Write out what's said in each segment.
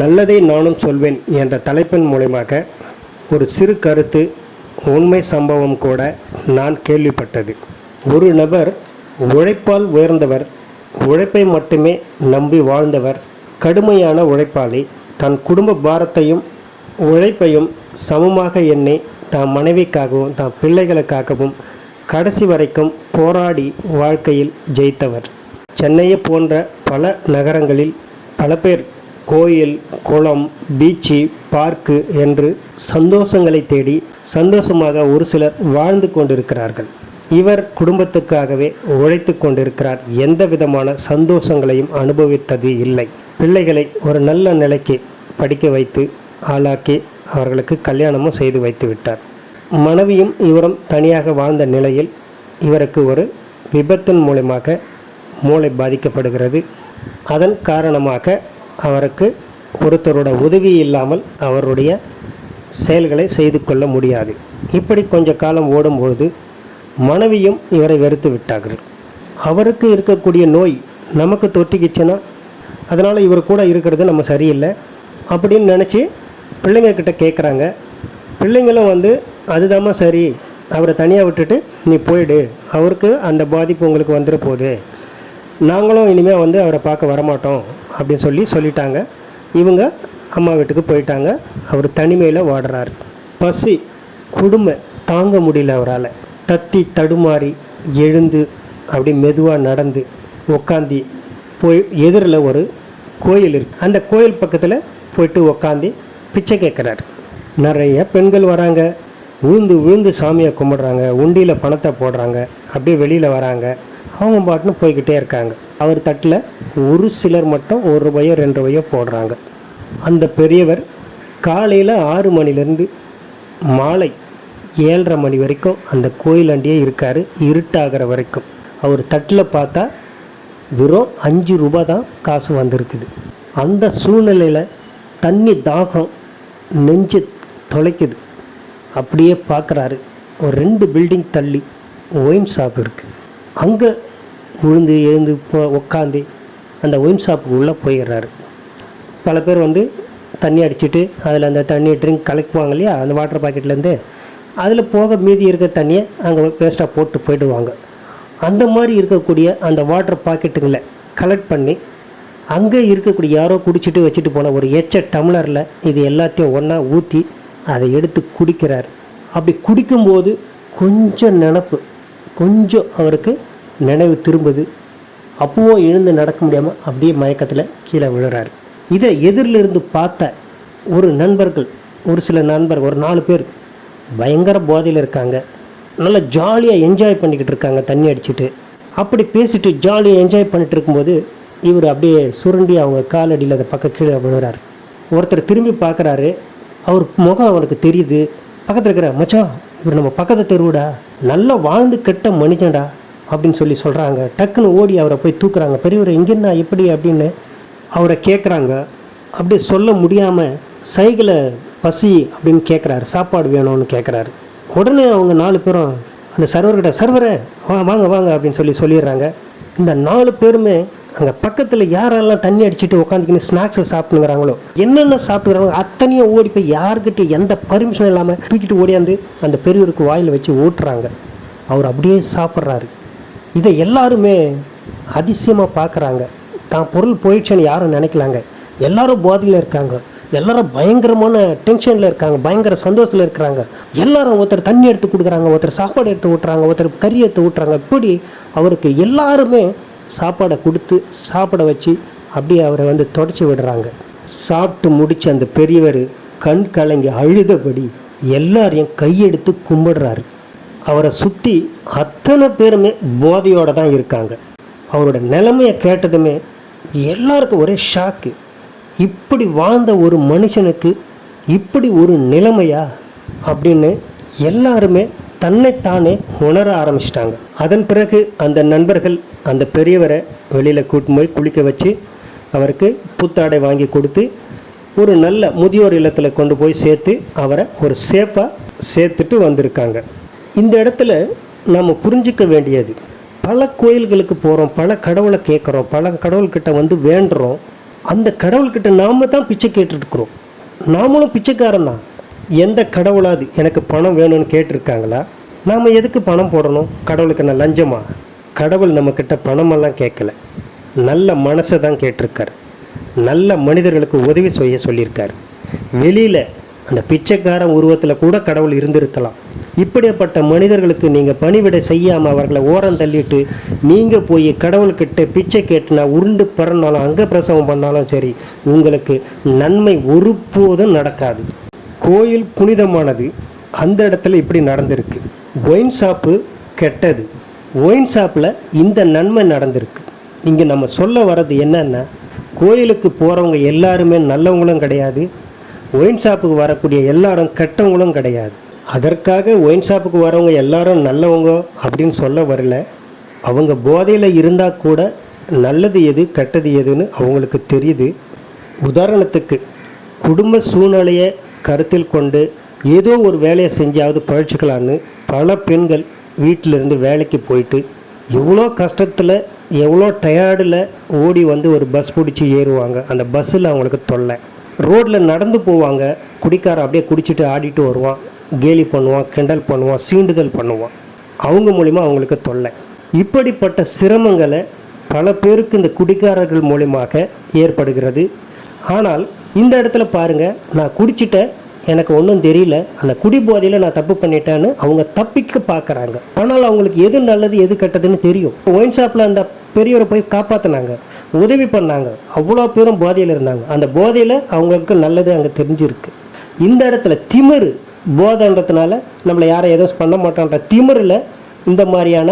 நல்லதை நானும் சொல்வேன் என்ற தலைப்பின் மூலமாக ஒரு சிறு கருத்து உண்மை சம்பவம் கூட நான் கேள்விப்பட்டது. ஒரு நபர் உழைப்பால் உயர்ந்தவர் உழைப்பை மட்டுமே நம்பி வாழ்ந்தவர் கடுமையான உழைப்பாளி தன் குடும்ப பாரத்தையும் உழைப்பையும் சமமாக எண்ணி தன் மனைவிக்காகவும் தன் பிள்ளைகளுக்காகவும் கடைசி வரைக்கும் போராடி வாழ்க்கையில் ஜெயித்தவர். சென்னையை போன்ற பல நகரங்களில் பல பேர் கோயில் குளம் பீச்சு பார்க்கு என்று சந்தோஷங்களை தேடி சந்தோஷமாக ஒரு சிலர் வாழ்ந்து கொண்டிருக்கிறார்கள். இவர் குடும்பத்துக்காகவே உழைத்து கொண்டிருக்கிறார். எந்த விதமான சந்தோஷங்களையும் அனுபவித்தது இல்லை. பிள்ளைகளை ஒரு நல்ல நிலைக்கு படிக்க வைத்து ஆளாக்கி அவர்களுக்கு கல்யாணமும் செய்து வைத்து விட்டார். மனைவியும் இவரும் தனியாக வாழ்ந்த நிலையில் இவருக்கு ஒரு விபத்தின் மூலமாக மூளை பாதிக்கப்படுகிறது. அதன் காரணமாக அவருக்கு ஒருத்தரோட உதவி இல்லாமல் அவருடைய செயல்களை செய்து கொள்ள முடியாது. இப்படி கொஞ்ச காலம் ஓடும்பொழுது மனைவியும் இவரை வெறுத்து விட்டார்கள். அவருக்கு இருக்கக்கூடிய நோய் நமக்கு தொட்டிக்கிச்சுன்னா அதனால் இவர் கூட இருக்கிறது நம்ம சரியில்லை அப்படின்னு நினச்சி பிள்ளைங்க கிட்டே கேட்குறாங்க பிள்ளைங்களும் வந்து அதுதாம்மா சரி அவரை தனியாக விட்டுட்டு நீ போயிடு. அவருக்கு அந்த பாதிப்பு உங்களுக்கு வந்துட போகுது. நாங்களும் இனிமேல் வந்து அவரை பார்க்க வரமாட்டோம். அப்படின்னு சொல்லி சொல்லிட்டாங்க. இவங்க அம்மா வீட்டுக்கு போயிட்டாங்க. அவர் தனிமையில் வாடுறாரு. பசி கொடுமை தாங்க முடியல அவரால். தத்தி தடுமாறி எழுந்து அப்படி மெதுவாக நடந்து உக்காந்தி போய் எதிரில் ஒரு கோயில் இருக்கு. அந்த கோயில் பக்கத்தில் போயிட்டு உக்காந்தி பிச்சை கேட்குறாரு நிறைய பெண்கள் வராங்க. விழுந்து விழுந்து சாமியை கும்பிட்றாங்க. உண்டியில் பணத்தை போடுறாங்க. அப்படியே வெளியில் வராங்க. அவங்க பாட்டுன்னு போய்கிட்டே இருக்காங்க. அவர் தட்டில் ஒரு சிலர் மட்டும் ஒரு ரூபாயோ ரெண்டு ரூபாயோ போடுறாங்க. அந்த பெரியவர் காலையில் ஆறு மணிலேருந்து மாலை ஏழரை மணி வரைக்கும் அந்த கோயிலாண்டியே இருக்கார் இருட்டாகிற வரைக்கும். அவர் தட்டில் பார்த்தா வெறும் அஞ்சு ரூபா தான் காசு வந்திருக்குது. அந்த சூழ்நிலையில் தண்ணி தாகம் நெஞ்சு தொலைக்குது. அப்படியே பார்க்குறாரு. ஒரு ரெண்டு பில்டிங் தள்ளி ஒயின் ஷாப் இருக்குது அங்கே விழுந்து எழுந்து போ உக்காந்து அந்த ஒயின் ஷாப்புக்கு உள்ளே போயிடுறாரு. பல பேர் வந்து தண்ணி அடிச்சுட்டு அதில் அந்த தண்ணி ட்ரிங்க் கலக்குவாங்க இல்லையா? அந்த வாட்டர் பாக்கெட்லேருந்து அதில் போக மீதி இருக்கிற தண்ணியை அங்கே வேஸ்ட்டாக போட்டு போயிடுவாங்க. அந்த மாதிரி இருக்கக்கூடிய அந்த வாட்டர் பாக்கெட்டுங்களை கலெக்ட் பண்ணி அங்கே இருக்கக்கூடிய யாரோ குடிச்சிட்டு வச்சுட்டு போன ஒரு எச்ச டம்ளரில் இது எல்லாத்தையும் ஒன்றா ஊற்றி அதை எடுத்து குடிக்கிறார். அப்படி குடிக்கும்போது கொஞ்சம் நினப்பு கொஞ்சம் அவருக்கு நினைவு திரும்புது. அப்போவோ எழுந்து நடக்க முடியாமல் அப்படியே மயக்கத்தில் கீழே விழுறாரு. இதை எதிரில் இருந்து பார்த்த ஒரு நண்பர்கள் ஒரு சில நண்பர் ஒரு நாலு பேர் பயங்கர போதையில் இருக்காங்க. நல்லா ஜாலியாக என்ஜாய் பண்ணிக்கிட்டு இருக்காங்க தண்ணி அடிச்சுட்டு. அப்படி பேசிட்டு ஜாலியாக என்ஜாய் பண்ணிட்டு இருக்கும்போது இவர் அப்படியே சுருண்டி அவங்க காலடியில் அதை பக்கம் கீழே விழுறாரு. ஒருத்தர் திரும்பி பார்க்குறாரு. அவர் முகம் அவனுக்கு தெரியுது. பக்கத்தில் இருக்கிற மச்சான் இவர் நம்ம பக்கத்து தெருவுடா. நல்லா வாழ்ந்து கெட்ட மனுஷன்டா. அப்படின்னு சொல்லி சொல்கிறாங்க டக்குன்னு ஓடி அவரை போய் தூக்குறாங்க. பெரியவர் எங்கேன்னா எப்படி அப்படின்னு அவரை கேட்குறாங்க அப்படியே சொல்ல முடியாமல் சைக்கிளை பசி அப்படின்னு கேட்குறாரு சாப்பாடு வேணும்னு கேட்குறாரு உடனே அவங்க நாலு பேரும் அந்த சர்வர்கிட்ட சர்வரை வா வாங்க வாங்க அப்படின்னு சொல்லி சொல்லிடுறாங்க. இந்த நாலு பேருமே அங்கே பக்கத்தில் யாரெல்லாம் தண்ணி அடிச்சுட்டு உட்காந்துக்கின்னு ஸ்நாக்ஸை சாப்பிட்டுங்கிறாங்களோ என்னென்ன சாப்பிட்டுக்கிறாங்களோ அத்தனையும் ஓடி போய் யாருக்கிட்ட எந்த பர்மிஷன் இல்லாமல் தூக்கிட்டு ஓடியாந்து அந்த பெரியவருக்கு வாயில் வச்சு ஓட்டுறாங்க. அவர் அப்படியே சாப்பிட்றாரு. இதை எல்லாருமே அதிசயமாக பார்க்குறாங்க. தான் பொருள் போயிடுச்சுன்னு யாரும் நினைக்கலாங்க. எல்லாரும் போதையில் இருக்காங்க. எல்லாரும் பயங்கரமான டென்ஷனில் இருக்காங்க. பயங்கர சந்தோஷத்தில் இருக்கிறாங்க. எல்லாரும் ஒருத்தர் தண்ணி எடுத்து கொடுக்குறாங்க ஒருத்தர் சாப்பாடு எடுத்து ஊட்டுறாங்க ஒருத்தர் கறி எடுத்து ஊட்டுறாங்க. இப்படி அவருக்கு எல்லாருமே சாப்பாடை கொடுத்து சாப்பிட வச்சு அப்படியே அவரை வந்து தொடச்சி விடுறாங்க. சாப்பிட்டு முடித்து அந்த பெரியவர் கண் கலங்கி அழுதபடி எல்லாரையும் கையெடுத்து கும்பிடுறாரு. அவரை சுற்றி அத்தனை பேருமே போதையோடு தான் இருக்காங்க. அவரோட நிலைமையை கேட்டதுமே எல்லாருக்கும் ஒரே ஷாக்கு இப்படி வாழ்ந்த ஒரு மனுஷனுக்கு இப்படி ஒரு நிலைமையா? அப்படின்னு எல்லாருமே தன்னைத்தானே உணர ஆரம்பிச்சிட்டாங்க. அதன் பிறகு அந்த நண்பர்கள் அந்த பெரியவரை வெளியில் கூட்டு போய் குளிக்க வச்சு அவருக்கு புத்தாடை வாங்கி கொடுத்து ஒரு நல்ல முதியோர் இல்லத்தில் கொண்டு போய் சேர்த்து அவரை ஒரு சேஃபாக சேர்த்துட்டு வந்திருக்காங்க. இந்த இடத்துல நாம் புரிஞ்சிக்க வேண்டியது. பல கோயில்களுக்கு போகிறோம் பல கடவுளை கேட்குறோம் பல கடவுள்கிட்ட வந்து வேண்டுறோம். அந்த கடவுள்கிட்ட நாம தான் பிச்சை கேட்டுருக்குறோம் நாமளும் பிச்சைக்காரன் தான். எந்த கடவுளாவது எனக்கு பணம் வேணும்னு கேட்டிருக்காங்களா? நாம் எதுக்கு பணம் போடணும்? கடவுளுக்கு நான் லஞ்சமா? கடவுள் நம்மக்கிட்ட பணமெல்லாம் கேட்கல. நல்ல மனசை தான் கேட்டிருக்காரு. நல்ல மனிதர்களுக்கு உதவி செய்ய சொல்லியிருக்கார். வெளியில் அந்த பிச்சைக்காரன் உருவத்தில் கூட கடவுள் இருந்திருக்கலாம். இப்படிப்பட்ட மனிதர்களுக்கு நீங்கள் பணிவிடை செய்யாமல் அவர்களை ஓரம் தள்ளிட்டு நீங்கள் போய் கடவுள்கிட்ட பிச்சை கேட்டுனா உருண்டு பறனாலும் அங்கே பிரசவம் பண்ணாலும் சரி உங்களுக்கு நன்மை ஒருபோதும் நடக்காது. கோயில் புனிதமானது. அந்த இடத்துல இப்படி நடந்திருக்கு. ஒயின் ஷாப்பு கெட்டது. ஒயின் ஷாப்பில் இந்த நன்மை நடந்திருக்கு. இங்கே நம்ம சொல்ல வர்றது என்னென்னா கோயிலுக்கு போகிறவங்க எல்லாருமே நல்லவங்களும் கிடையாது. ஒயின் ஷாப்புக்கு வரக்கூடிய எல்லாரும் கெட்டவங்களும் கிடையாது. அதற்காக ஒயின் ஷாப்புக்கு வரவங்க எல்லாரும் நல்லவங்க அப்படின்னு சொல்ல வரல. அவங்க போதையில் இருந்தால் கூட நல்லது எது கெட்டது எதுன்னு அவங்களுக்கு தெரியுது. உதாரணத்துக்கு குடும்ப சூழ்நிலையை கருத்தில் கொண்டு ஏதோ ஒரு வேலையை செஞ்சாவது பழிச்சிக்கலான்னு பல பெண்கள் வீட்டிலிருந்து வேலைக்கு போயிட்டு எவ்வளோ கஷ்டத்தில் எவ்வளோ டயர்டில் ஓடி வந்து ஒரு பஸ் பிடிச்சி ஏறுவாங்க. அந்த பஸ்ஸில் அவங்களுக்கு தொல்லை. ரோட்டில் நடந்து போவாங்க. குடிக்கார அப்படியே குடிச்சிட்டு ஆடிட்டு வருவான். கேலி பண்ணுவான் கிண்டல் பண்ணுவான் சீண்டுதல் பண்ணுவான். அவங்க மூலிமா அவங்களுக்கு தொல்லை. இப்படிப்பட்ட சிரமங்களை பல பேருக்கு இந்த குடிக்காரர்கள் மூலியமாக ஏற்படுகிறது. ஆனால் இந்த இடத்துல பாருங்க நான் குடிச்சிட்டேன் எனக்கு ஒன்றும் தெரியல அந்த குடி போதையில் நான் தப்பு பண்ணிட்டேன்னு அவங்க தப்பிக்க பார்க்குறாங்க ஆனால் அவங்களுக்கு எது நல்லது எது கெட்டதுன்னு தெரியும். ஒயின் ஷாப்பில் அந்த பெரியவரை போய் காப்பாற்றினாங்க உதவி பண்ணாங்க அவ்வளோ பேரும் போதையில் இருந்தாங்க. அந்த போதையில் அவங்களுக்கு நல்லது அங்கே தெரிஞ்சிருக்கு. இந்த இடத்துல திமிரு போதைன்றதுனால நம்மளை யாரும் எதுவும் பண்ண மாட்டோன்ற திமிரில் இந்த மாதிரியான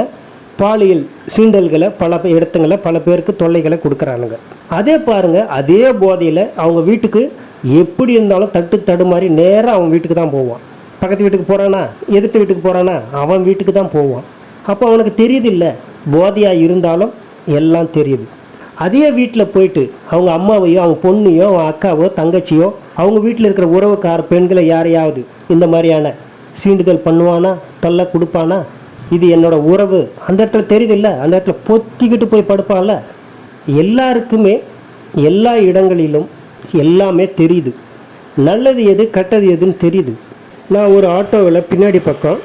பாலியல் சீண்டல்களை பல இடத்துங்களை பல பேருக்கு தொல்லைகளை கொடுக்குறானுங்க. அதே பாருங்க அதே போதையில் அவங்க வீட்டுக்கு எப்படி இருந்தாலும் தட்டு தடுமாறி நேராக அவன் வீட்டுக்கு தான் போவான். பக்கத்து வீட்டுக்கு போகிறானா எதிர்த்து வீட்டுக்கு போகிறானா அவன் வீட்டுக்கு தான் போவான். அப்போ அவனுக்கு தெரியுது இல்லை போதையாக இருந்தாலும் எல்லாம் தெரியுது. அதே வீட்டில் போயிட்டு அவங்க அம்மாவையோ அவங்க பொண்ணையோ அவங்க அக்காவோ தங்கச்சியோ அவங்க வீட்டில் இருக்கிற உறவுக்கார பெண்களை யாரையாவது இந்த மாதிரியான சீண்டுதல் பண்ணுவானா தள்ள கொடுப்பானா? இது என்னோடய உறவு. அந்த இடத்துல தெரியுதில்ல? அந்த இடத்துல பொத்திக்கிட்டு போய் படுப்பான்ல? எல்லாருக்குமே எல்லா இடங்களிலும் எல்லாமே தெரியுது. நல்லது எது கெட்டது எதுன்னு தெரியுது. நான் ஒரு ஆட்டோவில் பின்னாடி பக்கம்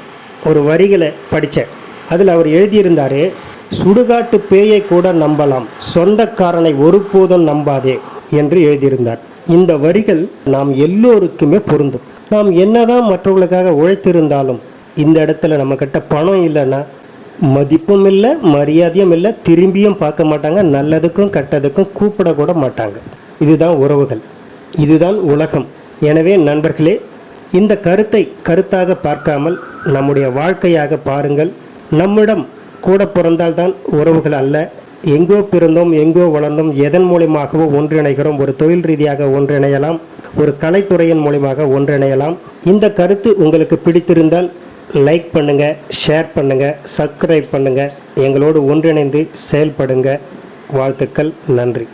ஒரு வரிகளை படித்தேன் அதில் அவர் எழுதியிருந்தார் சுடுகாட்டு பேயை கூட நம்பலாம். சொந்தக்காரனை ஒருபோதும் நம்பாதே என்று எழுதியிருந்தார். இந்த வரிகள் நாம் எல்லோருக்குமே பொருந்தும். நாம் என்னதான் மற்றவர்களுக்காக உழைத்திருந்தாலும் இந்த இடத்துல நம்மக்கிட்ட பணம் இல்லைன்னா மதிப்பும் இல்லை மரியாதையும் இல்லை திரும்பியும் பார்க்க மாட்டாங்க நல்லதுக்கும் கெட்டதுக்கும் கூப்பிடக்கூட மாட்டாங்க. இதுதான் உறவுகள். இதுதான் உலகம். எனவே நண்பர்களே இந்த கருத்தை கருத்தாக பார்க்காமல் நம்முடைய வாழ்க்கையாக பாருங்கள். நம்மிடம் கூட பிறந்தால்தான் உறவுகள் அல்ல. எங்கோ பிறந்தோம் எங்கோ வளர்ந்தோம் எதன் மூலியமாகவோ ஒன்றிணைகிறோம் ஒரு தொழில் ரீதியாக ஒன்றிணையலாம். ஒரு கலைத்துறையின் மூலியமாக ஒன்றிணையலாம். இந்த கருத்து உங்களுக்கு பிடித்திருந்தால் லைக் பண்ணுங்கள் ஷேர் பண்ணுங்கள் சப்ஸ்கிரைப் பண்ணுங்கள் எங்களோடு ஒன்றிணைந்து செயல்படுங்க. வாழ்த்துக்கள் நன்றி.